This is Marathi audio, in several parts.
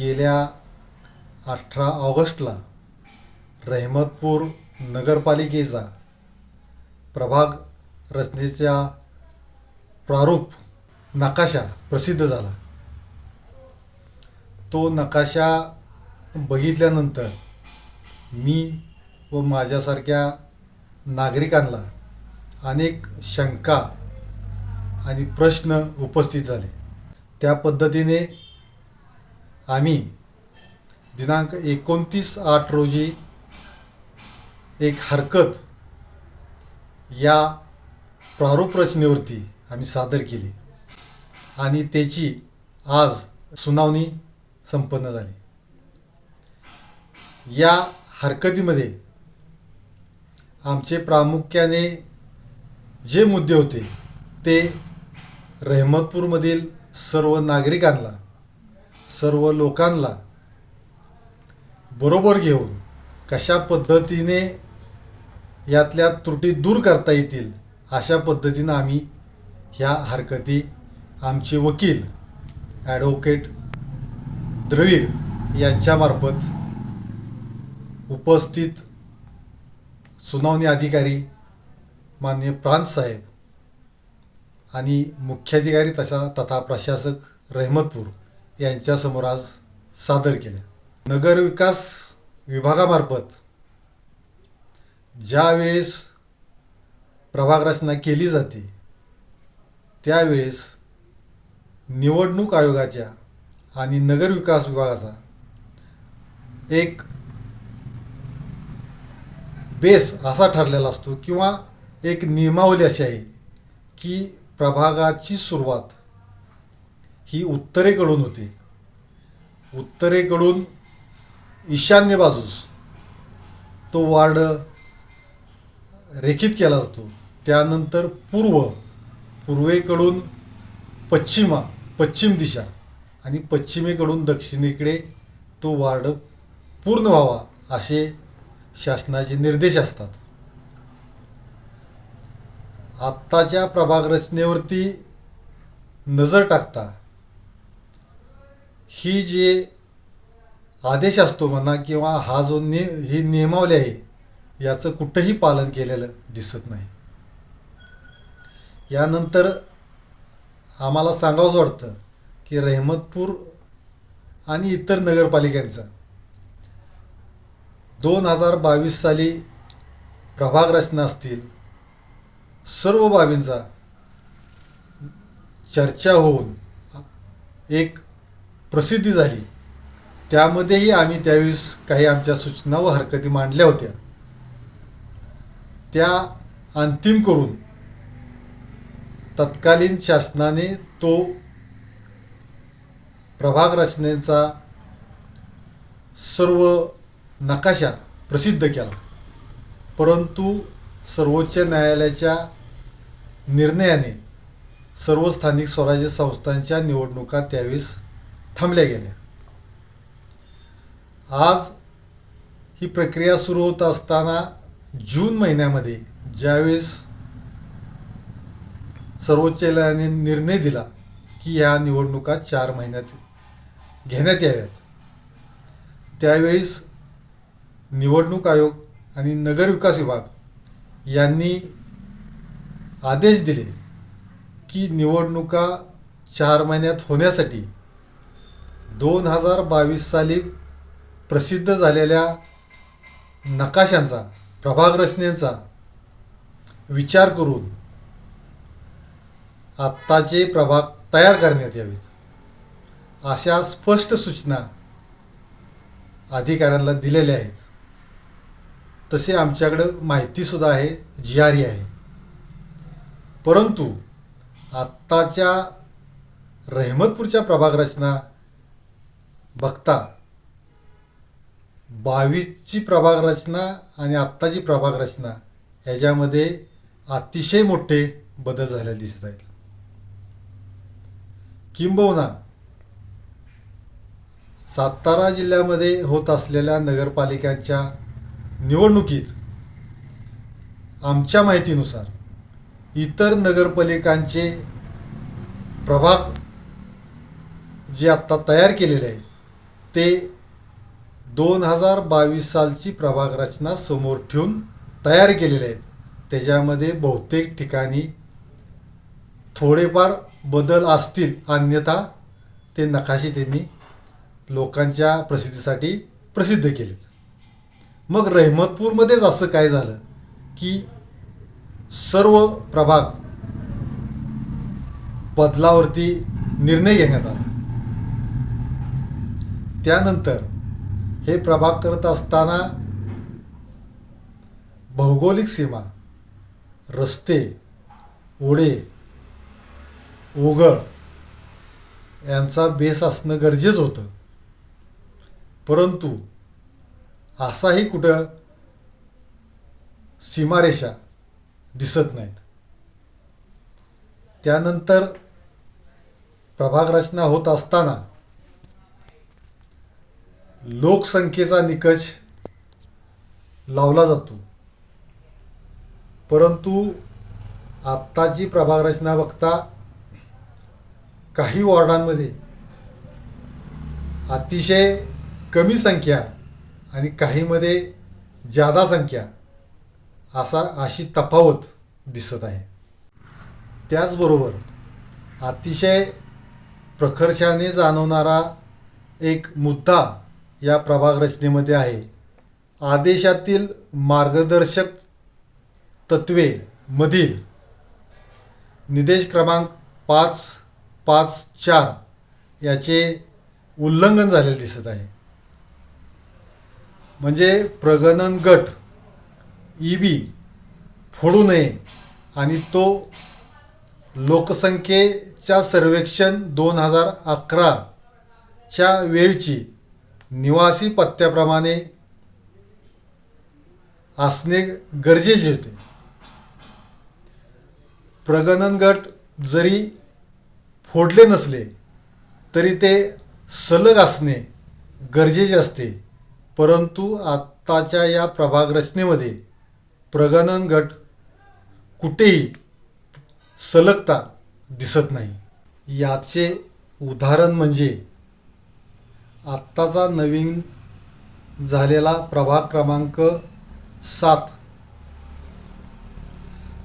गेल्या अठरा ऑगस्टला रहमतपूर नगरपालिकेचा प्रभाग रचनेचा प्रारूप नकाशा प्रसिद्ध झाला. तो नकाशा बघितल्यानंतर मी व माझ्यासारख्या नागरिकांना अनेक शंका आणि प्रश्न उपस्थित झाले. त्या पद्धतीने आम्ही दिनांक एकोणतीस आठ रोजी एक हरकत या प्रारूप रचनेवरती आम्ही सादर केली. आणि त्याची आज सुनावणी संपन्न झाली. या हरकतीमध्ये आमचे प्रामुख्याने जे मुद्दे होते ते रहमतपूरमधील सर्व नागरिकांना सर्व लोकांना बरोबर घेऊन कशा पद्धतीने यातल्या त्रुटी दूर करता येतील अशा पद्धतीनं आम्ही ह्या हरकती आमचे वकील ॲडव्होकेट द्रविड यांच्यामार्फत उपस्थित सुनावणी अधिकारी माननीय प्रांत साहेब आणि मुख्याधिकारी तसा तथा प्रशासक रहमतपूर यांच्यासमोर आज सादर केल्या नगर विकास विभागामार्फत ज्यावेळेस प्रभागरचना प्रभाग रचना केली जाते त्यावेळेस निवडणूक आयोगाच्या आणि नगर विकास विभागाचा एक बेस असा ठरलेला असतो किंवा एक नियमावली अशी आहे की प्रभागाची सुरुवात ही उत्तरेकडून होती. उत्तरेकडून ईशान्य बाजूस तो वार्ड रेखित केला जातो. त्यानंतर पूर्व पूर्वेकडून पश्चिमा पश्चिम दिशा आणि पश्चिमेकडून दक्षिणेकडे तो वार्ड पूर्ण व्हावा असे शासनाचे निर्देश असतात. आत्ताच्या प्रभाग रचनेवरती नजर टाकता ही जे आदेश असतो म्हणा किंवा हा जो नि ही नियमावली आहे याचं कुठंही पालन केलेलं दिसत नाही. यानंतर आम्हाला सांगावंच वाटतं की रहमतपूर आणि इतर नगरपालिकांचा दोन हजार बावीस साली प्रभाग रचना असतील सर्व बाबींचा चर्चा होऊन एक प्रसिद्धी झाली. त्यामध्येही आम्ही त्यावेळेस काही आमच्या सूचना व हरकती मांडल्या होत्या. त्या अंतिम करून तत्कालीन शासनाने तो प्रभाग रचनेचा सर्व नकाशा प्रसिद्ध केला. परंतु सर्वोच्च न्यायालयाच्या निर्णयाने सर्व स्थानिक स्वराज्य संस्थांच्या निवडणुका त्यावेळेस थांबल्या गेल्या. आज ही प्रक्रिया सुरू होत असताना जून महिन्यामध्ये ज्यावेळेस सर्वोच्च न्यायालयाने निर्णय दिला की या निवडणुका चार महिन्यात घेण्यात याव्यात. त्यावेळेस निवडणूक आयोग आणि नगरविकास विभाग यांनी आदेश दिले की निवडणुका चार महिन्यात होण्यासाठी दोन हजार बावीस साली प्रसिद्ध झालेल्या नकाशांचा प्रभाग रचनेचा विचार करून आत्ताचे प्रभाग तयार करण्यात यावेत. अशा स्पष्ट सूचना अधिकाऱ्यांना दिलेल्या आहेत. तसे आमच्याकडं माहितीसुद्धा आहे जी आर ई आहे. परंतु आत्ताच्या रहमतपूरच्या प्रभाग रचना बघता. बावीसची प्रभाग रचना आणि आत्ताची प्रभाग रचना ह्याच्यामध्ये अतिशय मोठे बदल झालेले दिसत आहेत. किंबहुना सातारा जिल्ह्यामध्ये होत असलेल्या नगरपालिकांच्या निवडणुकीत आमच्या माहितीनुसार इतर नगरपालिकांचे प्रभाग जे आत्ता तयार केलेले आहेत ते दोन हजार बावीस सालची प्रभाग रचना समोर ठेवून तयार केलेले आहेत. त्याच्यामध्ये बहुतेक ठिकाणी थोडेफार बदल असतील अन्यथा ते नकाशे त्यांनी लोकांच्या प्रसिद्धीसाठी प्रसिद्ध केलेत. मग रहमतपूरमध्येच असं काय झालं की सर्व प्रभाग बदलावरती निर्णय घेण्यात आला? त्यानंतर हे प्रभाग करत असताना भौगोलिक सीमा रस्ते ओढे ओघळ यांचा बेस असणं गरजेचं होतं. परंतु असाही कुठं सीमारेषा दिसत नाहीत. त्यानंतर प्रभाग रचना होत असताना लोकसंख्येचा निकष लावला जातो. परंतु आत्ताची प्रभाग रचना बघता काही वॉर्डांमध्ये अतिशय कमी संख्या आणि काहीमध्ये जादा संख्या असा अशी तफावत दिसत आहे. त्याचबरोबर अतिशय प्रखर्षाने जाणवणारा एक मुद्दा या प्रभाग रचनेमध्ये आहे. आदेशातील मार्गदर्शक तत्वे मधील निदेश क्रमांक पाच पाच चार याचे उल्लंघन झालेले दिसत आहे. म्हणजे प्रगणन गट ई बी फोडू नये आणि तो लोकसंख्येच्या सर्वेक्षण दोन हजार अकराच्या वेळची निवासी पत्त्याप्रमाणे असणे गरजेचे होते. प्रगणन गट जरी फोडले नसले तरी ते सलग असणे गरजेचे असते. परंतु आत्ताच्या या प्रभाग रचनेमध्ये प्रगणन गट कुठेही सलगता दिसत नाही. याचे उदाहरण म्हणजे आत्ताचा नवीन झालेला प्रभाग क्रमांक सात.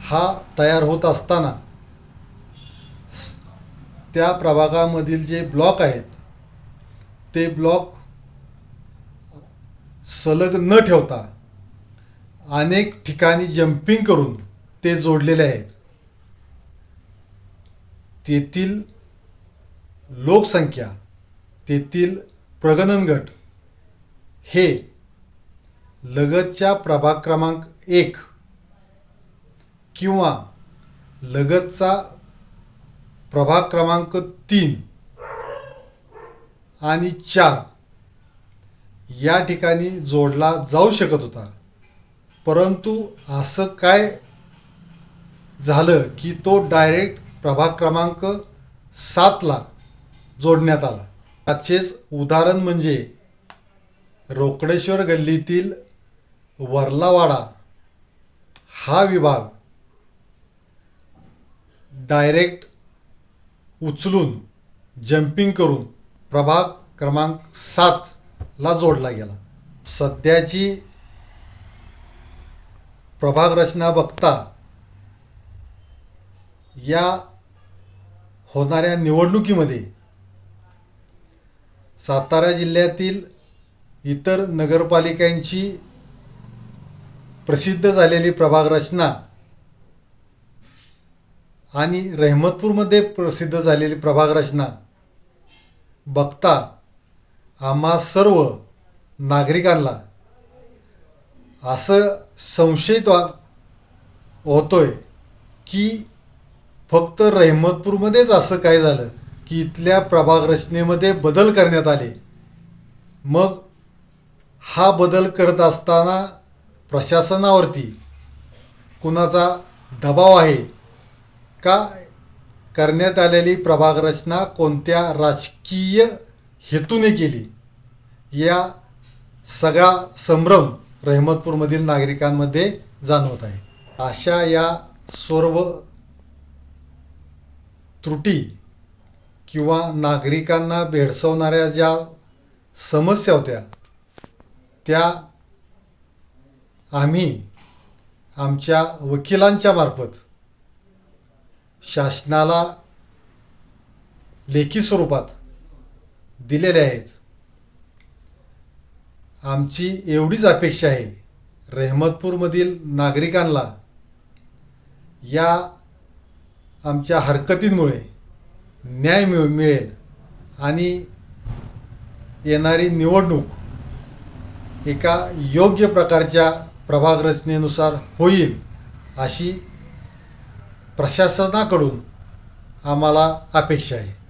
हा तयार होत असताना स- त्या प्रभागामधील जे ब्लॉक आहेत ते ब्लॉक सलग न ठेवता अनेक ठिकाणी जम्पिंग करून ते जोडलेले आहेत. तेथील लोकसंख्या तेथील प्रगनन गट. हे लगतच्या प्रभाग क्रमांक एक किंवा लगतचा प्रभाग क्रमांक तीन आणि चार या ठिकाणी जोडला जाऊ शकत होता. परंतु असं काय झालं की तो डायरेक्ट प्रभाग क्रमांक सातला जोडण्यात आला. त्याचेच उदाहरण म्हणजे रोकडेश्वर गल्लीतील वर्लावाडा हा विभाग डायरेक्ट उचलून जम्पिंग करून प्रभाग क्रमांक सातला जोडला गेला. सध्याची प्रभाग रचना बघता या होणाऱ्या निवडणुकीमध्ये सातारा जिल्ह्यातील इतर नगरपालिकांची प्रसिद्ध झालेली प्रभाग रचना आणि रहमतपूरमध्ये प्रसिद्ध झालेली प्रभाग रचना. बघता आम्हा सर्व नागरिकांना असं संशयित होतोय की फक्त रहमतपूरमध्येच असं काय झालं? की इथल्या प्रभाग रचनेमध्ये बदल करण्यात आले. मग हा बदल करत असताना प्रशासनावरती कुणाचा दबाव आहे? का करण्यात आलेली प्रभाग रचना कोणत्या राजकीय हेतूने केली? या सगळा संभ्रम रहमतपूरमधील नागरिकांमध्ये जाणवत आहे. अशा या सर्व त्रुटी किंवा नागरिकांना भेडसवणाऱ्या ज्या समस्या होत्या त्या आम्ही आमच्या वकिलांच्या मार्फत शासनाला लेखी स्वरूपात दिलेले आहेत. आमची एवढीच अपेक्षा आहे रहमतपूरमधील नागरिकांना या आमच्या हरकतींमुळे न्याय मिळ मिळेल. आणि येणारी निवडणूक एका योग्य प्रकारच्या प्रभाग रचनेनुसार होईल अशी प्रशासनाकडून आम्हाला अपेक्षा आहे.